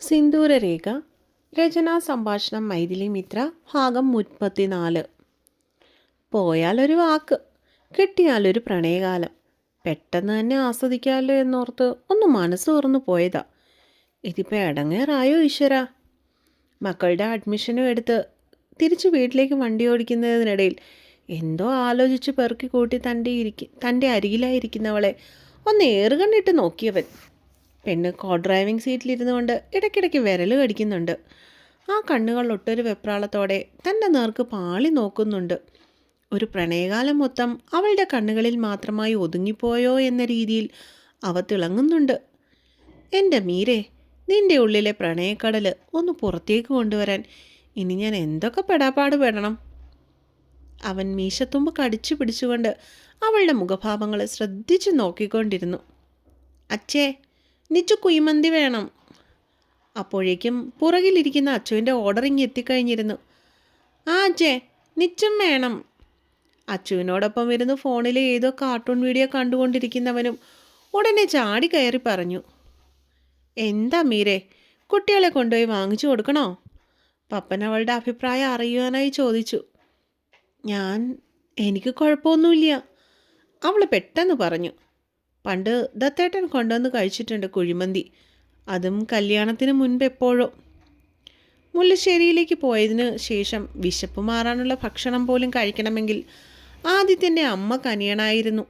സിന്ദൂരരേഖ രചനാ സംഭാഷണം മൈഥിലി മിത്ര ഭാഗം മുപ്പത്തിനാല്. പോയാലൊരു വാക്ക് കിട്ടിയാലൊരു പ്രണയകാലം. പെട്ടെന്ന് തന്നെ ആസ്വദിക്കാമല്ലോ എന്നോർത്ത് ഒന്ന് മനസ്സ് തുറന്നു പോയതാ. ഇതിപ്പോൾ ഇടങ്ങേറായോ ഈശ്വര? മക്കളുടെ അഡ്മിഷനും എടുത്ത് തിരിച്ച് വീട്ടിലേക്ക് വണ്ടി ഓടിക്കുന്നതിനിടയിൽ എന്തോ ആലോചിച്ച് പെറുക്കി കൂട്ടി തന്റെ ഇരിക്കും തന്റെ അരികിലായിരിക്കുന്നവളെ ഒന്ന് ഏറുകണ്ണിട്ട് നോക്കിയവൻ. പെണ്ണ് കോ ഡ്രൈവിംഗ് സീറ്റിലിരുന്നുകൊണ്ട് ഇടയ്ക്കിടയ്ക്ക് വിരൽ കടിക്കുന്നുണ്ട്. ആ കണ്ണുകൾ ഒട്ടൊരു വെപ്രാളത്തോടെ തന്റെ നേർക്ക് പാളി നോക്കുന്നുണ്ട്. ഒരു പ്രണയകാലം മൊത്തം അവളുടെ കണ്ണുകളിൽ മാത്രമായി ഒതുങ്ങിപ്പോയോ എന്ന രീതിയിൽ അവ തിളങ്ങുന്നുണ്ട്. എന്റെ മീരെ നിന്റെ ഉള്ളിലെ പ്രണയക്കടൽ ഒന്ന് പുറത്തേക്ക് കൊണ്ടുവരാൻ ഇനി ഞാൻ എന്തൊക്കെ പെടാപ്പാട് പെടണം? അവൻ മീശത്തുമ്പ് കടിച്ചു പിടിച്ചുകൊണ്ട് അവളുടെ മുഖഭാവങ്ങളെ ശ്രദ്ധിച്ചു നോക്കിക്കൊണ്ടിരുന്നു. അച്ഛേ നിച്ചു കുയ്മന്തി വേണം. അപ്പോഴേക്കും പുറകിലിരിക്കുന്ന അച്ചുവിന്റെ ഓർഡറിങ് എത്തിക്കഴിഞ്ഞിരുന്നു. ആ അച്ഛേ നിച്ചും വേണം. അച്ചുവിനോടൊപ്പം ഇരുന്ന് ഫോണിലെ ഏതോ കാർട്ടൂൺ വീഡിയോ കണ്ടുകൊണ്ടിരിക്കുന്നവനും. ഉടനെ ചാടി കയറി പറഞ്ഞു. എന്താ മീരെ കുട്ടികളെ കൊണ്ടുപോയി വാങ്ങിച്ചു കൊടുക്കണോ? പപ്പൻ അവളുടെ അഭിപ്രായം അറിയുവാനായി ചോദിച്ചു. ഞാൻ എനിക്ക് കുഴപ്പമൊന്നുമില്ല അവൾ പെട്ടെന്ന് പറഞ്ഞു. പണ്ട് ദത്തേട്ടൻ കൊണ്ടുവന്ന് കഴിച്ചിട്ടുണ്ട് കുഴിമന്തി. അതും കല്യാണത്തിന് മുൻപ് എപ്പോഴോ. മുല്ലശ്ശേരിയിലേക്ക് പോയതിന് ശേഷം വിശപ്പ് മാറാനുള്ള ഭക്ഷണം പോലും കഴിക്കണമെങ്കിൽ ആദിത്യന്റെ അമ്മ കനിയണായിരുന്നു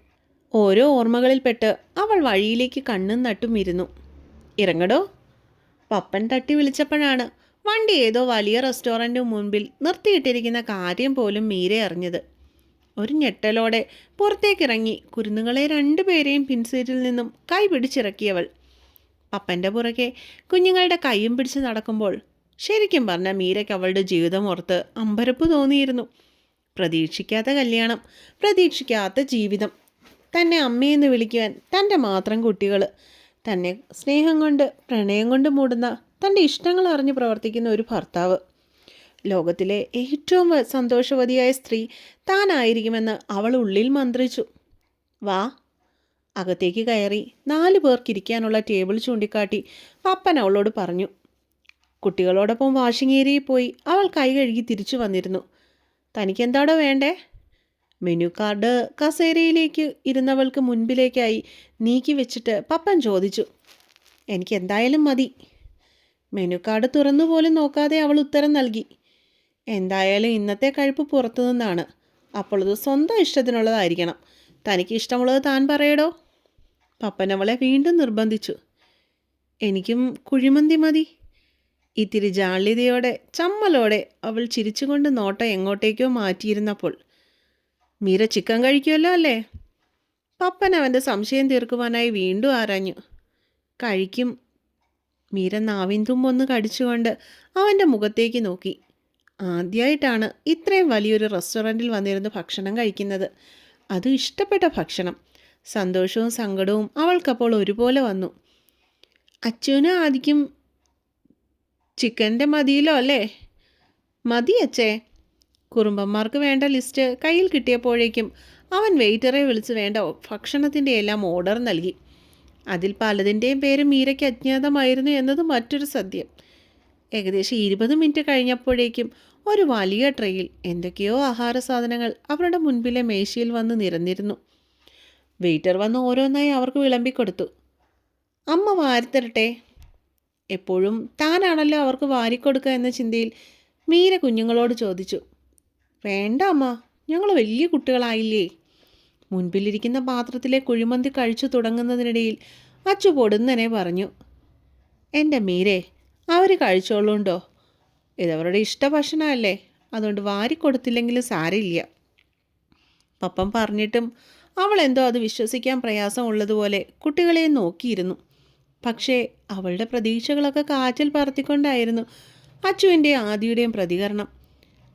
ഓരോ ഓർമ്മകളിൽപ്പെട്ട് അവൾ വഴിയിലേക്ക് കണ്ണും നട്ടും ഇരുന്നു. ഇറങ്ങടോ. പപ്പൻ തട്ടി വിളിച്ചപ്പോഴാണ് വണ്ടി ഏതോ വലിയ റെസ്റ്റോറന്റ് മുൻപിൽ നിർത്തിയിട്ടിരിക്കുന്ന കാര്യം പോലും മീരെ അറിഞ്ഞത്. ഒരു ഞെട്ടലോടെ പുറത്തേക്കിറങ്ങി കുരുന്നുകളെ രണ്ടുപേരെയും പിൻസീറ്റിൽ നിന്നും കൈ പിടിച്ചിറക്കിയവൾ. പപ്പന്റെ പുറകെ കുഞ്ഞുങ്ങളുടെ കൈയും പിടിച്ച് നടക്കുമ്പോൾ ശരിക്കും പറഞ്ഞ മീരയ്ക്ക് അവളുടെ ജീവിതം ഓർത്ത് അമ്പരപ്പ് തോന്നിയിരുന്നു. പ്രതീക്ഷിക്കാത്ത കല്യാണം പ്രതീക്ഷിക്കാത്ത ജീവിതം. തന്നെ അമ്മയെന്ന് വിളിക്കുവാൻ തന്റെ മാത്രം കുട്ടികൾ തന്നെ സ്നേഹം കൊണ്ട് പ്രണയം കൊണ്ട് മൂടുന്ന തന്റെ ഇഷ്ടങ്ങൾ അറിഞ്ഞ് പ്രവർത്തിക്കുന്ന ഒരു ഭർത്താവ്. ലോകത്തിലെ ഏറ്റവും സന്തോഷവതിയായ സ്ത്രീ താനായിരിക്കുമെന്ന് അവൾ ഉള്ളിൽ മന്ത്രിച്ചു. വാ. അകത്തേക്ക് കയറി നാലു പേർക്കിരിക്കാനുള്ള ടേബിൾ ചൂണ്ടിക്കാട്ടി പപ്പൻ അവളോട് പറഞ്ഞു. കുട്ടികളോടൊപ്പം വാഷിംഗ് ഏരിയയിൽ പോയി അവൾ കൈ കഴുകി തിരിച്ചു വന്നിരുന്നു. തനിക്കെന്താടോ വേണ്ടേ? മെനു കാർഡ് കസേരയിലേക്ക് ഇരുന്നവൾക്ക് മുൻപിലേക്കായി നീക്കി വെച്ചിട്ട് പപ്പൻ ചോദിച്ചു. എനിക്ക് എന്തായാലും മതി. മെനു കാർഡ് തുറന്നു പോലും നോക്കാതെ അവൾ ഉത്തരം നൽകി. എന്തായാലും ഇന്നത്തെ കഴിപ്പ് പുറത്തു നിന്നാണ്. അപ്പോൾ ഇത് സ്വന്തം ഇഷ്ടത്തിനുള്ളതായിരിക്കണം. തനിക്ക് ഇഷ്ടമുള്ളത് താൻ പറയടോ. പപ്പൻ അവളെ വീണ്ടും നിർബന്ധിച്ചു. എനിക്കും കുഴിമന്തി മതി. ഇത്തിരി ജാള്യതയോടെ ചമ്മലോടെ അവൾ ചിരിച്ചുകൊണ്ട് നോട്ടം എങ്ങോട്ടേക്കോ മാറ്റിയിരുന്നപ്പോൾ മീര ചിക്കൻ കഴിക്കുമല്ലോ അല്ലേ? പപ്പൻ അവന്റെ സംശയം തീർക്കുവാനായി വീണ്ടും ആരാഞ്ഞു. കഴിക്കും. മീര നാവിൻ തുമ്പൊന്ന് കടിച്ചുകൊണ്ട് അവന്റെ മുഖത്തേക്ക് നോക്കി. ആദ്യമായിട്ടാണ് ഇത്രയും വലിയൊരു റെസ്റ്റോറന്റിൽ വന്നിരുന്ന് ഭക്ഷണം കഴിക്കുന്നത്. അത് ഇഷ്ടപ്പെട്ട ഭക്ഷണം. സന്തോഷവും സങ്കടവും അവൾക്കപ്പോൾ ഒരുപോലെ വന്നു. അച്ചുവിന് ആദിക്കും ചിക്കന്റെ മതിയിലോ അല്ലേ? മതി അച്ചേ കുറുമ്പന്മാർക്ക് വേണ്ട ലിസ്റ്റ് കയ്യിൽ കിട്ടിയപ്പോഴേക്കും അവൻ വെയിറ്ററെ വിളിച്ച് വേണ്ട ഭക്ഷണത്തിന്റെ എല്ലാം ഓർഡർ നൽകി. അതിൽ പലതിന്റെയും പേര് മീരയ്ക്ക് അജ്ഞാതമായിരുന്നു എന്നത് മറ്റൊരു സത്യം. ഏകദേശം ഇരുപത് മിനിറ്റ് കഴിഞ്ഞപ്പോഴേക്കും ഒരു വലിയ ട്രെയിൽ എന്തൊക്കെയോ ആഹാര സാധനങ്ങൾ അവരുടെ മുൻപിലെ മേശയിൽ വന്ന് നിരന്നിരുന്നു. വെയിറ്റർ വന്ന് ഓരോന്നായി അവർക്ക് വിളമ്പിക്കൊടുത്തു. അമ്മ വാരിത്തരട്ടെ. എപ്പോഴും താനാണല്ലോ അവർക്ക് വാരിക്കൊടുക്കുക എന്ന ചിന്തയിൽ മീര കുഞ്ഞുങ്ങളോട് ചോദിച്ചു. വേണ്ട അമ്മ ഞങ്ങൾ വലിയ കുട്ടികളായില്ലേ. മുൻപിലിരിക്കുന്ന പാത്രത്തിലെ കുഴിമന്തി കഴിച്ചു തുടങ്ങുന്നതിനിടയിൽ അച്ചു പൊടുന്നനെ പറഞ്ഞു. എന്റെ മീരെ അവർ കഴിച്ചോളുണ്ടോ? ഇതവരുടെ ഇഷ്ടഭക്ഷണമല്ലേ അതുകൊണ്ട് വാരിക്കൊടുത്തില്ലെങ്കിലും സാരമില്ല. പപ്പൻ പറഞ്ഞിട്ടും അവൾ എന്തോ അത് വിശ്വസിക്കാൻ പ്രയാസമുള്ളതുപോലെ കുട്ടികളെ നോക്കിയിരുന്നു. പക്ഷേ അവളുടെ പ്രതീക്ഷകളൊക്കെ കാറ്റിൽ പറത്തിക്കൊണ്ടായിരുന്നു അച്ചുവിന്റെയും ആദിയുടെയും പ്രതികരണം.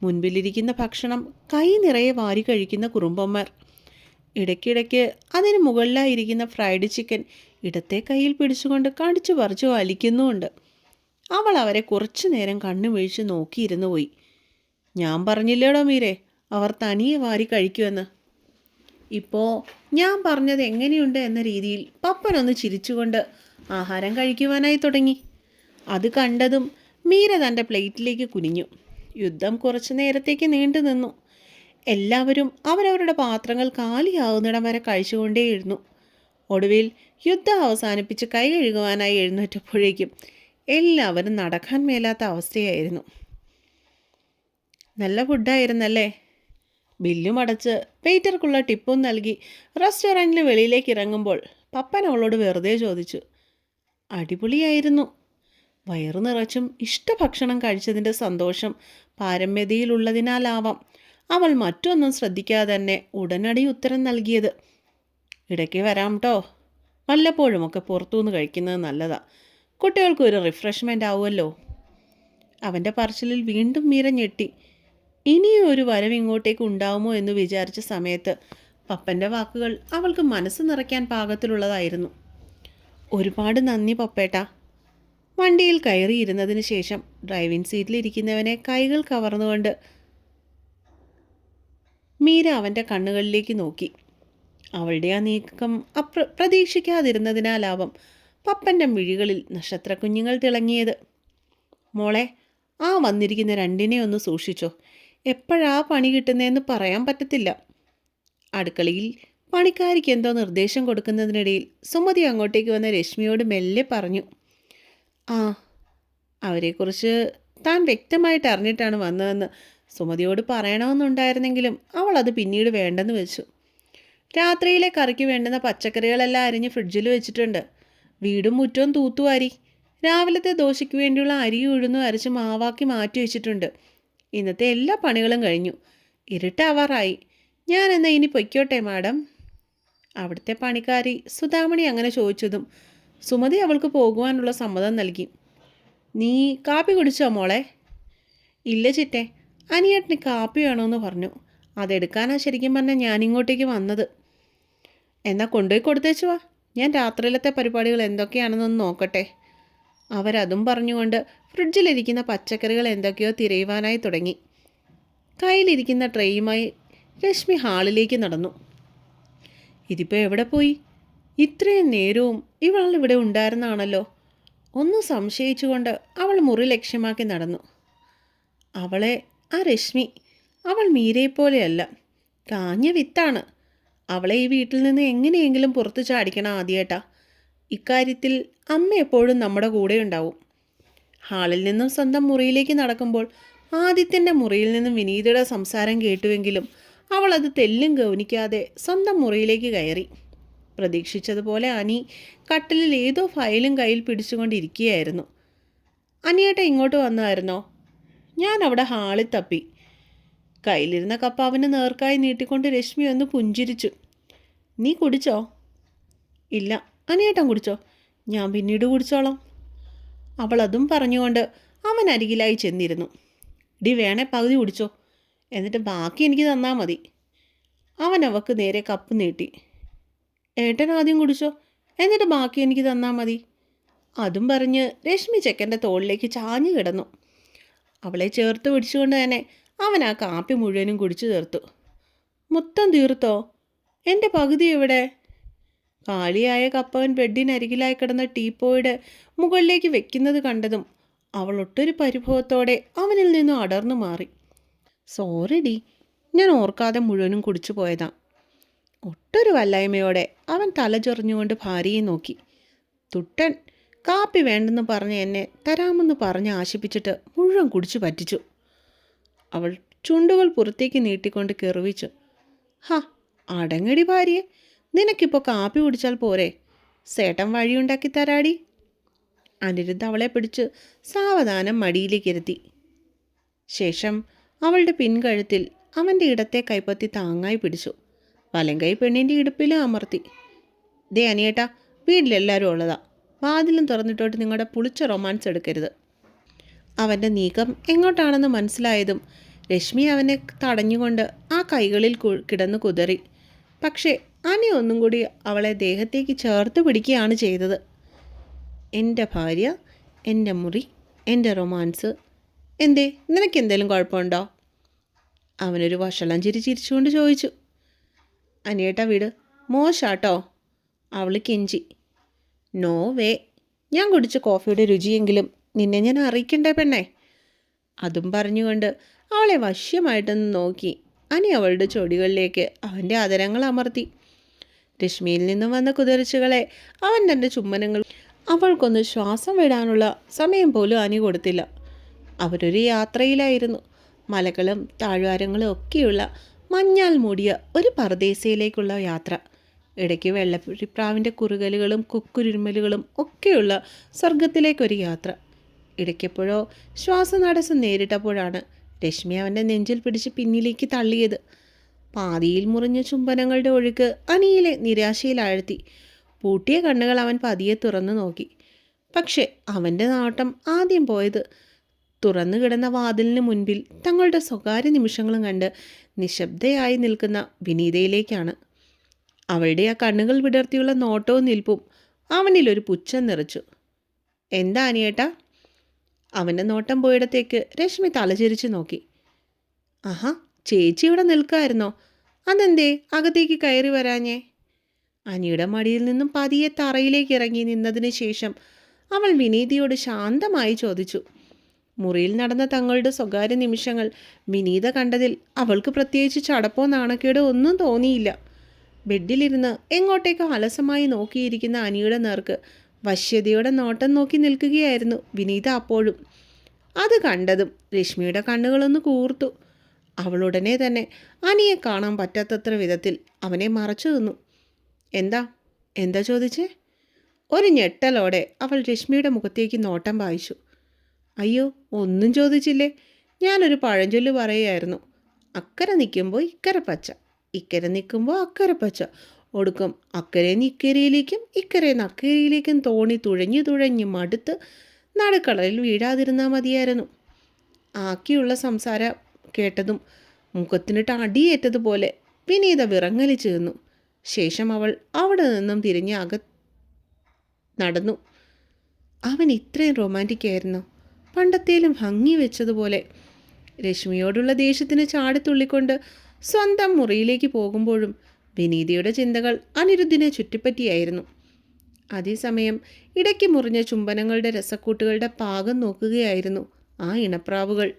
മുൻപിലിരിക്കുന്ന ഭക്ഷണം കൈ നിറയെ വാരി കഴിക്കുന്ന കുറുമ്പന്മാർ. ഇടയ്ക്കിടയ്ക്ക് അതിന് മുകളിലായിരിക്കുന്ന ഫ്രൈഡ് ചിക്കൻ ഇടത്തെ കയ്യിൽ പിടിച്ചുകൊണ്ട് കടിച്ചു പറിച്ചു വലിക്കുന്നുമുണ്ട്. അവൾ അവരെ കുറച്ചു നേരം കണ്ണു വീഴ്ച നോക്കിയിരുന്നു പോയി. ഞാൻ പറഞ്ഞില്ലേടോ മീരെ അവർ തനിയെ വാരി കഴിക്കുമെന്ന്. ഇപ്പോൾ ഞാൻ പറഞ്ഞത് എങ്ങനെയുണ്ട് എന്ന രീതിയിൽ പപ്പനൊന്ന് ചിരിച്ചുകൊണ്ട് ആഹാരം കഴിക്കുവാനായി തുടങ്ങി. അത് കണ്ടതും മീര തന്റെ പ്ലേറ്റിലേക്ക് കുനിഞ്ഞു. യുദ്ധം കുറച്ചു നേരത്തേക്ക് നീണ്ടു നിന്നു. എല്ലാവരും അവരവരുടെ പാത്രങ്ങൾ കാലിയാവുന്നിടം വരെ കഴിച്ചുകൊണ്ടേയിരുന്നു. ഒടുവിൽ യുദ്ധം അവസാനിപ്പിച്ച് കൈ കഴുകുവാനായി എഴുന്നേറ്റപ്പോഴേക്കും എല്ലാവരും നടക്കാൻ മേലാത്ത അവസ്ഥയായിരുന്നു. നല്ല ഫുഡായിരുന്നല്ലേ? ബില്ലും അടച്ച് വെയിറ്റർക്കുള്ള ടിപ്പും നൽകി റെസ്റ്റോറന്റിന് വെളിയിലേക്ക് ഇറങ്ങുമ്പോൾ പപ്പൻ അവളോട് വെറുതെ ചോദിച്ചു അടിപൊളിയായിരുന്നു. വയറു നിറച്ചും ഇഷ്ടഭക്ഷണം കഴിച്ചതിന്റെ സന്തോഷം പാരമ്യതയിലുള്ളതിനാലാവാം. അവൾ മറ്റൊന്നും ശ്രദ്ധിക്കാതെ തന്നെ ഉടനടി ഉത്തരം നൽകിയത് ഇടയ്ക്ക് വരാം കേട്ടോ വല്ലപ്പോഴുമൊക്കെ പുറത്തുനിന്ന് കഴിക്കുന്നത് നല്ലതാ. കുട്ടികൾക്ക് ഒരു റിഫ്രഷ്മെന്റ് ആവുമല്ലോ. അവന്റെ പറച്ചിലിൽ വീണ്ടും മീര ഞെട്ടി ഇനിയും ഒരു വരവ് ഇങ്ങോട്ടേക്ക് ഉണ്ടാവുമോ എന്ന് വിചാരിച്ച സമയത്ത് പപ്പന്റെ വാക്കുകൾ അവൾക്ക് മനസ്സ് നിറയ്ക്കാൻ പാകത്തിലുള്ളതായിരുന്നു. ഒരുപാട് നന്ദി പപ്പേട്ട. വണ്ടിയിൽ കയറിയിരുന്നതിന് ശേഷം ഡ്രൈവിംഗ് സീറ്റിലിരിക്കുന്നവനെ കൈകൾ കവർന്നുകൊണ്ട് മീര അവന്റെ കണ്ണുകളിലേക്ക് നോക്കി. അവളുടെ ആ നീക്കം അപ്ര പ്രതീക്ഷിക്കാതിരുന്നതിനാലാവാം പപ്പന്റെ മിഴികളിൽ നക്ഷത്രക്കുഞ്ഞുങ്ങൾ തിളങ്ങിയത്. മോളെ ആ വന്നിരിക്കുന്ന രണ്ടിനെ ഒന്ന് സൂക്ഷിച്ചോ. എപ്പോഴാ പണി കിട്ടുന്നതെന്ന് പറയാൻ പറ്റത്തില്ല. അടുക്കളയിൽ പണിക്കാരിക്ക് എന്തോ നിർദ്ദേശം കൊടുക്കുന്നതിനിടയിൽ സുമതി അങ്ങോട്ടേക്ക് വന്ന രശ്മിയോട് മെല്ലെ പറഞ്ഞു ആ അവരെക്കുറിച്ച് താൻ വ്യക്തമായിട്ട് അറിഞ്ഞിട്ടാണ് വന്നതെന്ന് സുമതിയോട് പറയണമെന്നുണ്ടായിരുന്നെങ്കിലും അവൾ അത് പിന്നീട് വേണ്ടെന്ന് വെച്ചു. രാത്രിയിലെ കറിക്ക് വേണ്ടുന്ന പച്ചക്കറികളെല്ലാം അരിഞ്ഞ് ഫ്രിഡ്ജിൽ വെച്ചിട്ടുണ്ട്. വീടും മുറ്റവും തൂത്തുവാരി. രാവിലത്തെ ദോശയ്ക്ക് വേണ്ടിയുള്ള അരി ഉഴുന്നു അരച്ച് മാവാക്കി മാറ്റി വെച്ചിട്ടുണ്ട്. ഇന്നത്തെ എല്ലാ പണികളും കഴിഞ്ഞു. ഇരുട്ടാവാറായി. ഞാൻ എന്നാൽ ഇനി പൊയ്ക്കോട്ടെ മാഡം? അവിടുത്തെ പണിക്കാരി സുധാമണി അങ്ങനെ ചോദിച്ചതും സുമതി അവൾക്ക് പോകുവാനുള്ള സമ്മതം നൽകി. നീ കാപ്പി കുടിച്ചോ മോളെ? ഇല്ല ചിറ്റെ അനിയേട്ടന് കാപ്പി വേണമെന്ന് പറഞ്ഞു. അതെടുക്കാനാ ശരിക്കും പറഞ്ഞാൽ ഞാനിങ്ങോട്ടേക്ക് വന്നത്. എന്നാൽ കൊണ്ടുപോയി കൊടുത്തേച്ചു വാ. ഞാൻ രാത്രിയിലത്തെ പരിപാടികൾ എന്തൊക്കെയാണെന്നൊന്ന് നോക്കട്ടെ. അവരതും പറഞ്ഞുകൊണ്ട് ഫ്രിഡ്ജിലിരിക്കുന്ന പച്ചക്കറികൾ എന്തൊക്കെയോ തിരയുവാനായി തുടങ്ങി. കയ്യിലിരിക്കുന്ന ട്രെയുമായി രശ്മി ഹാളിലേക്ക് നടന്നു. ഇതിപ്പോൾ എവിടെ പോയി? ഇത്രയും നേരവും ഇവൾ ഇവിടെ ഉണ്ടായിരുന്നാണല്ലോ? ഒന്ന് സംശയിച്ചുകൊണ്ട് അവൾ മുറി ലക്ഷ്യമാക്കി നടന്നു. അവളെ ആ രശ്മി അവൾ മീരയെപ്പോലെയല്ല. കാഞ്ഞ വിത്താണ്. അവളെ ഈ വീട്ടിൽ നിന്ന് എങ്ങനെയെങ്കിലും പുറത്തു ചാടിക്കണം ആദ്യേട്ടാ. ഇക്കാര്യത്തിൽ അമ്മ എപ്പോഴും നമ്മുടെ കൂടെ ഉണ്ടാവും. ഹാളിൽ നിന്നും സ്വന്തം മുറിയിലേക്ക് നടക്കുമ്പോൾ ആദിത്യന്റെ മുറിയിൽ നിന്നും വിനീതയുടെ സംസാരം കേട്ടുവെങ്കിലും അവൾ അത് തെല്ലും ഗൗനിക്കാതെ സ്വന്തം മുറിയിലേക്ക് കയറി. പ്രതീക്ഷിച്ചതുപോലെ അനി കട്ടിലിൽ ഏതോ ഫയലും കയ്യിൽ പിടിച്ചുകൊണ്ടിരിക്കുകയായിരുന്നു. അനിയേട്ട ഇങ്ങോട്ട് വന്നായിരുന്നോ? ഞാൻ അവിടെ ഹാളിൽ തപ്പി. കയ്യിലിരുന്ന കപ്പ അവന് നേർക്കായി നീട്ടിക്കൊണ്ട് രശ്മി ഒന്ന് പുഞ്ചിരിച്ചു. നീ കുടിച്ചോ? ഇല്ല. അനിയേട്ടൻ കുടിച്ചോ? ഞാൻ പിന്നീട് കുടിച്ചോളാം. അവൾ അതും പറഞ്ഞുകൊണ്ട് അവൻ അരികിലായി ചെന്നിരുന്നു. ഡി വേണേ പകുതി കുടിച്ചോ. എന്നിട്ട് ബാക്കി എനിക്ക് തന്നാൽ മതി. അവൻ അവക്ക് നേരെ കപ്പ് നീട്ടി. ഏട്ടൻ ആദ്യം കുടിച്ചോ? എന്നിട്ട് ബാക്കി എനിക്ക് തന്നാൽ മതി. അതും പറഞ്ഞ് രശ്മി ചെക്കന്റെ തോളിലേക്ക് ചാഞ്ഞു കിടന്നു. അവളെ ചേർത്ത് പിടിച്ചുകൊണ്ട് തന്നെ അവൻ ആ കാപ്പി മുഴുവനും കുടിച്ചു തീർത്തു. മൊത്തം തീർത്തോ? എന്റെ പകുതി എവിടെ? കാളിയായ കപ്പവൻ ബെഡിനരികിലായി കിടന്ന ടീപ്പോയുടെ മുകളിലേക്ക് വെക്കുന്നത് കണ്ടതും അവൾ ഒട്ടൊരു പരിഭവത്തോടെ അവനിൽ നിന്നും അടർന്നു മാറി. സോറി ഡി ഞാൻ ഓർക്കാതെ മുഴുവനും കുടിച്ചു പോയതാ. ഒട്ടൊരു വല്ലായ്മയോടെ അവൻ തലചൊറിഞ്ഞുകൊണ്ട് ഭാര്യയെ നോക്കി. തുട്ടൻ കാപ്പി വേണ്ടെന്ന് പറഞ്ഞ് എന്നെ തരാമെന്ന് പറഞ്ഞ് ആശിപ്പിച്ചിട്ട് മുഴുവൻ കുടിച്ചു പറ്റിച്ചു. അവൾ ചുണ്ടുകൾ പുറത്തേക്ക് നീട്ടിക്കൊണ്ട് കെറുവിച്ചു. ഹ അടങ്ങടി ഭാര്യയെ നിനക്കിപ്പോൾ കാപ്പി കുടിച്ചാൽ പോരെ. സേട്ടൻ വഴിയുണ്ടാക്കി തരാടി. അനിരുദ്ധ അവളെ പിടിച്ച് സാവധാനം മടിയിലേക്ക് ഇരുത്തി. ശേഷം അവളുടെ പിൻകഴുത്തിൽ അവന്റെ ഇടത്തെ കൈപ്പത്തി താങ്ങായി പിടിച്ചു. വലങ്കൈ പെണ്ണിന്റെ ഇടുപ്പിൽ അമർത്തി. ദേ അനിയേട്ടാ വീട്ടിലെല്ലാവരും ഉള്ളതാ. വാതിലും തുറന്നിട്ടോട്ട് നിങ്ങളുടെ പുളിച്ച റൊമാൻസ് എടുക്കരുത്. അവന്റെ നീക്കം എങ്ങോട്ടാണെന്ന് മനസ്സിലായതും രശ്മി അവനെ തടഞ്ഞുകൊണ്ട് ആ കൈകളിൽ കിടന്ന് കുതറി. പക്ഷേ അനി ഒന്നും കൂടി അവളെ ദേഹത്തേക്ക് ചേർത്ത് പിടിക്കുകയാണ് ചെയ്തത്. എന്റെ ഭാര്യ എന്റെ മുറി എന്റെ റൊമാൻസ്. എന്തേ നിനക്ക് എന്തെങ്കിലും കുഴപ്പമുണ്ടോ? അവനൊരു വഷളം ചിരി ചിരിച്ചുകൊണ്ട് ചോദിച്ചു. അനിയേട്ട വീട് മോശാട്ടോ? അവൾ കെഞ്ചി. No way. ഞാൻ കുടിച്ച കോഫിയുടെ രുചിയെങ്കിലും നിന്നെ ഞാൻ അറിയിക്കണ്ടേ പെണ്ണേ? അതും പറഞ്ഞുകൊണ്ട് അവളെ വശ്യമായിട്ടൊന്ന് നോക്കി. അനി അവളുടെ ചൊടികളിലേക്ക് അവന്റെ ആദരങ്ങൾ അമർത്തി. രശ്മിയിൽ നിന്നും വന്ന കുതിർച്ചകളെ അവൻ തന്റെ ചുമ്മനങ്ങൾ അവൾക്കൊന്ന് ശ്വാസം വിടാനുള്ള സമയം പോലും അനി കൊടുത്തില്ല. അവരൊരു യാത്രയിലായിരുന്നു. മലകളും താഴ്വാരങ്ങളും ഒക്കെയുള്ള മഞ്ഞാൽ മൂടിയ ഒരു പർദേശയിലേക്കുള്ള യാത്ര. ഇടയ്ക്ക് വെള്ളപ്പിഴിപ്രാവിന്റെ കുറുകലുകളും കുക്കുരുമലുകളും ഒക്കെയുള്ള സ്വർഗത്തിലേക്കൊരു യാത്ര. ഇടയ്ക്കെപ്പോഴോ ശ്വാസതടസ്സം നേരിട്ടപ്പോഴാണ് രശ്മി അവന്റെ നെഞ്ചിൽ പിടിച്ച് പിന്നിലേക്ക് തള്ളിയത്. പാതിയിൽ മുറിഞ്ഞ ചുംബനങ്ങളുടെ ഒഴുക്ക് അനിയിലെ നിരാശയിലാഴ്ത്തി. പൂട്ടിയ കണ്ണുകൾ അവൻ പതിയെ തുറന്നു നോക്കി. പക്ഷേ അവന്റെ നാട്ടം ആദ്യം പോയത് തുറന്നു കിടന്ന വാതിലിന് മുൻപിൽ തങ്ങളുടെ സ്വകാര്യ നിമിഷങ്ങളും കണ്ട് നിശബ്ദയായി നിൽക്കുന്ന വിനീതയിലേക്കാണ്. അവളുടെ ആ കണ്ണുകൾ വിടർത്തിയുള്ള നോട്ടവും നിൽപ്പും അവനിലൊരു പുച്ഛം നിറച്ചു. എന്താ അനിയേട്ടാ? അവന്റെ നോട്ടം പോയിടത്തേക്ക് രശ്മി തലചിരിച്ചു നോക്കി. ആഹാ ചേച്ചി ഇവിടെ നിൽക്കായിരുന്നോ? അതെന്തേ അകത്തേക്ക് കയറി വരാഞ്ഞേ? അനിയുടെ മടിയിൽ നിന്നും പതിയെ തറയിലേക്ക് ഇറങ്ങി നിന്നതിന് ശേഷം അവൾ വിനീതിയോട് ശാന്തമായി ചോദിച്ചു. മുറിയിൽ നടന്ന തങ്ങളുടെ സ്വകാര്യ നിമിഷങ്ങൾ വിനീത കണ്ടതിൽ അവൾക്ക് പ്രത്യേകിച്ച് ചടപ്പോ നാണക്കേടോ ഒന്നും തോന്നിയില്ല. ബെഡിലിരുന്ന് എങ്ങോട്ടേക്കോ അലസമായി നോക്കിയിരിക്കുന്ന അനിയുടെ നേർക്ക് വശ്യതയോടെ നോട്ടം നോക്കി നിൽക്കുകയായിരുന്നു വിനീത അപ്പോഴും. അത് കണ്ടതും രശ്മിയുടെ കണ്ണുകളൊന്ന് കൂർത്തു. അവളുടനെ തന്നെ അനിയെ കാണാൻ പറ്റാത്തത്ര വിധത്തിൽ അവനെ മറച്ചു നിന്നു. എന്താ? എന്താ ചോദിച്ചേ? ഒരു ഞെട്ടലോടെ അവൾ രശ്മിയുടെ മുഖത്തേക്ക് നോട്ടം വായിച്ചു അയ്യോ ഒന്നും ചോദിച്ചില്ലേ? ഞാനൊരു പഴഞ്ചൊല്ല് പറയുമായിരുന്നു അക്കരെ നിൽക്കുമ്പോൾ ഇക്കരെ പച്ച. ഇക്കരെ നിൽക്കുമ്പോൾ അക്കരെ പച്ച. ഒടുക്കം അക്കരെ നിക്കരയിലേക്കും ഇക്കരെ നിന്ന് അക്കരയിലേക്കും തോണി തുഴഞ്ഞു തുഴഞ്ഞു മടുത്ത് നടുക്കളയിൽ വീഴാതിരുന്നാൽ മതിയായിരുന്നു. ആക്കിയുള്ള സംസാരം കേട്ടതും മുഖത്തിനിട്ട് അടിയേറ്റതുപോലെ വിനീത വിറങ്ങലിച്ചു നിന്നു ശേഷം അവൾ അവിടെ നിന്നും തിരിഞ്ഞ് അക നടന്നു. അവൻ ഇത്രയും റൊമാന്റിക് ആയിരുന്നു. പണ്ടത്തേലും ഭംഗി വെച്ചതുപോലെ രശ്മിയോടുള്ള ദേഷ്യത്തിന് ചാടിത്തുള്ളിക്കൊണ്ട് സ്വന്തം മുറിയിലേക്ക് പോകുമ്പോഴും വിനീതയുടെ ചിന്തകൾ അനിരുദ്ധിനെ ചുറ്റിപ്പറ്റിയായിരുന്നു. അതേസമയം ഇടയ്ക്ക് മുറിഞ്ഞ ചുംബനങ്ങളുടെ രസക്കൂട്ടുകളുടെ പാകം നോക്കുകയായിരുന്നു ആ ഇണപ്രാവുകൾ.